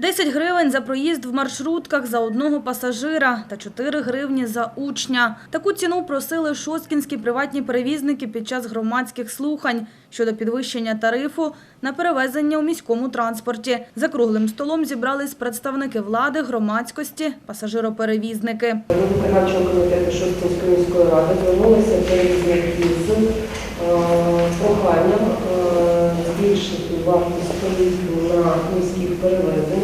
10 гривень за проїзд в маршрутках за одного пасажира та 4 гривні за учня. Таку ціну просили шосткінські приватні перевізники під час громадських слухань щодо підвищення тарифу на перевезення у міському транспорті. За круглим столом зібрались представники влади, громадськості, пасажироперевізники. До виконавчого комітету Шостинської міської ради звернулися перевізники з е, проханням е, збільшити вартість проїзду на міських перевезеннях.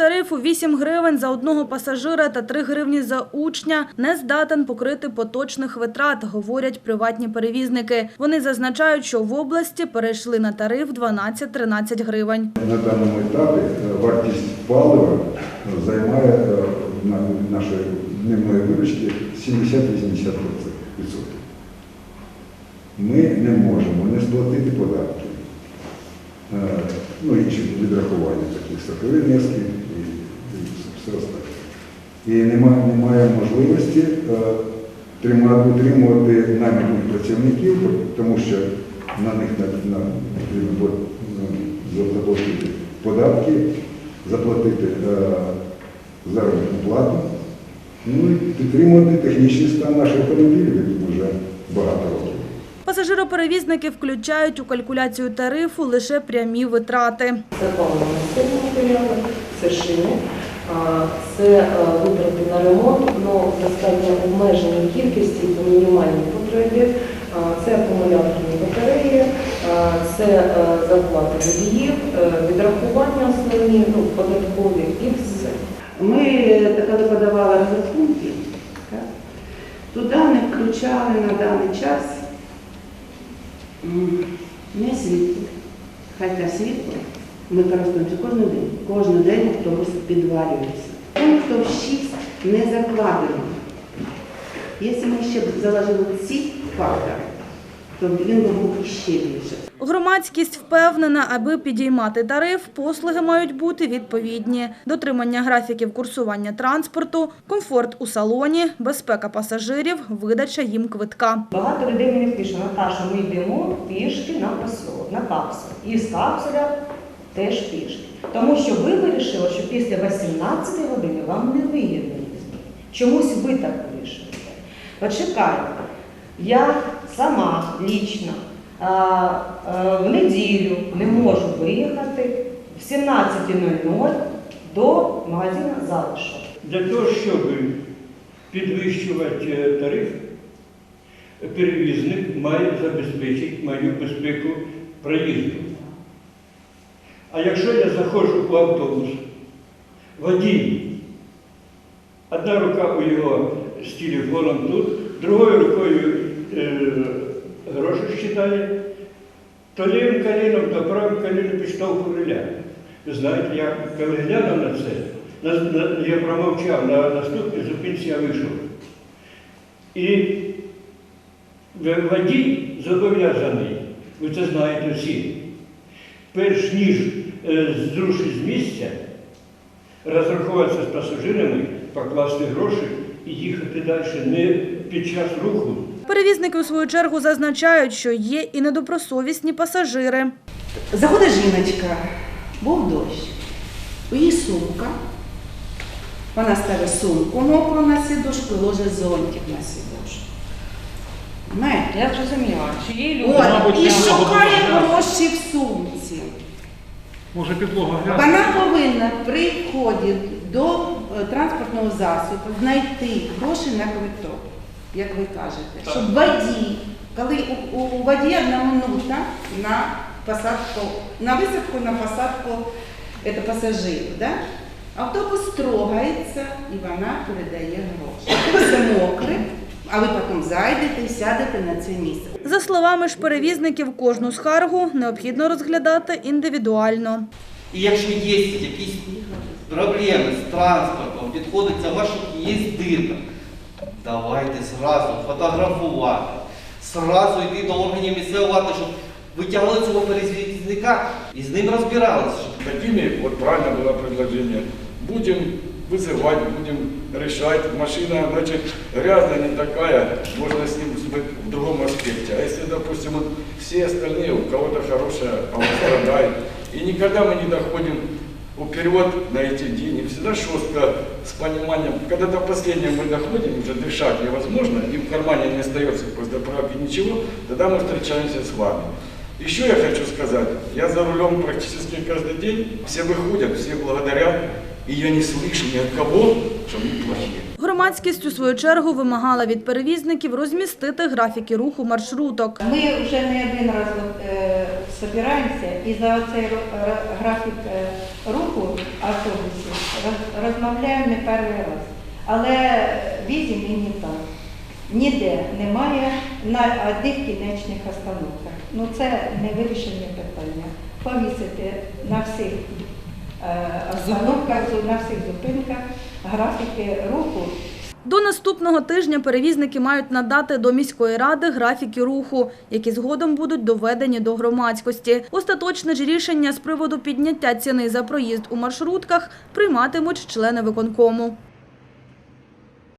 Діючий тариф у 8 гривень за одного пасажира та 3 гривні за учня не здатен покрити поточних витрат, говорять приватні перевізники. Вони зазначають, що в області перейшли на тариф 12-13 гривень. На даному етапі е, вартість палива е, займає е, на нашої дневної виручки 70-80%. Ми не можемо не сплатити податки, ну інші відрахування, такі страхові внески і, і все остальне. І немає, немає можливості е, утримувати найманих працівників, тому що на них потрібно ну, заплатити податки, заплатити е, заробітну плату, ну і підтримувати технічний стан наших автомобілів, яким вже багато років. Пасажироперевізники включають у калькуляцію тарифу лише прямі витрати. Це паливно-мастильні матеріали, це шини, це е, витрати на ремонт, але достатньо обмеженій кількості по мінімальній потребі. Це акумуляторні батареї, це е, зарплата водіїв, е, відрахування основні, ну, податкові і все. Ми, так, подавали розрахунки, туди не включали на даний час не світло. Хоча світло ми користуємося кожен день. Кожен день автобус підварюється. Пунктом 6 не закладено. Якщо ми ще заложили ці фактори, то він був більше. Громадськість впевнена, аби підіймати тариф, послуги мають бути відповідні. Дотримання графіків курсування транспорту, комфорт у салоні, безпека пасажирів, видача їм квитка. Багато людей мені пише, Наташа, ми йдемо пішки на посол, на капсуль. І з капсуля теж пішки. Тому що ви вирішили, що після 18 години вам не вигідно їздити. Чомусь ви так вирішуєте. Почекайте, я сама лічно а, в неділю не можу виїхати в 17.00 до магазину залишок. Для того, щоб підвищувати е, тариф, перевізник має забезпечити мою безпеку проїзду. А якщо я заходжу в автобус, водій, одна рука у його з телефоном тут, другою рукою е, гроші считає, то лівим коліном, то правим коліном підштовху. Ви знаєте, я коли глянув на це, я промовчав, на наступній зупинці я вийшов. І водій зобов'язаний, ви це знаєте всі, перш ніж е, зрушить з місця, розрахуватися з пасажирами, покласти гроші і їхати далі не під час руху. Перевізники у свою чергу зазначають, що є і недобросовісні пасажири. Заходить жіночка, був дощ. У її сумка. Вона ставить сумку мокру на сідушку і ложить зонтик на сідушку. Знаєте? Я зрозуміла, що є люди. От, і шукає гроші в сумці. Може підлога грязна? Вона повинна при вході до е, транспортного засобу знайти гроші на квиток, як ви кажете. Щоб водій, коли у, у, у водія одна минута на посадку, на висадку, на посадку это пасажирів, да? автобус трогається і вона передає гроші. Все мокре, а ви потім зайдете і сядете на це місце. За словами ж перевізників, кожну скаргу необхідно розглядати індивідуально. І якщо є якісь проблеми з транспортом, підходиться ваш є дирка, давайте зразу фотографувати, зразу йти до органів місцевої влади, щоб витягли цього перевізника і з ним розбиралися. щоб Такими, вот правильно было предложение, будем вызывать, будем решать. Машина, значит, грязная, не такая, можно с ним быть в другом аспекте. А если, допустим, вот все остальные, у кого-то хорошая, а он страдает, и никогда мы не доходим вперед на эти дни, не всегда жестко, с пониманием. Когда до последнего мы доходим, уже дышать невозможно, и в кармане не остается после доправки ничего, тогда мы встречаемся с вами. Еще я хочу сказать, я за рулем практически каждый день, все выходят, все благодарят, и я не слышу ни от кого, что мы плохие. Громадськість у свою чергу вимагала від перевізників розмістити графіки руху маршруток. Ми вже не один раз збираємося і за цей ро- графік е, руху автобусів роз- розмовляємо не перший раз. Але візі нині так. Ніде немає на одних кінечних остановках. Ну це не вирішення питання. Повісити на всіх е, остановках, на всіх зупинках графіки руху До наступного тижня перевізники мають надати до міської ради графіки руху, які згодом будуть доведені до громадськості. Остаточне ж рішення з приводу підняття ціни за проїзд у маршрутках прийматимуть члени виконкому.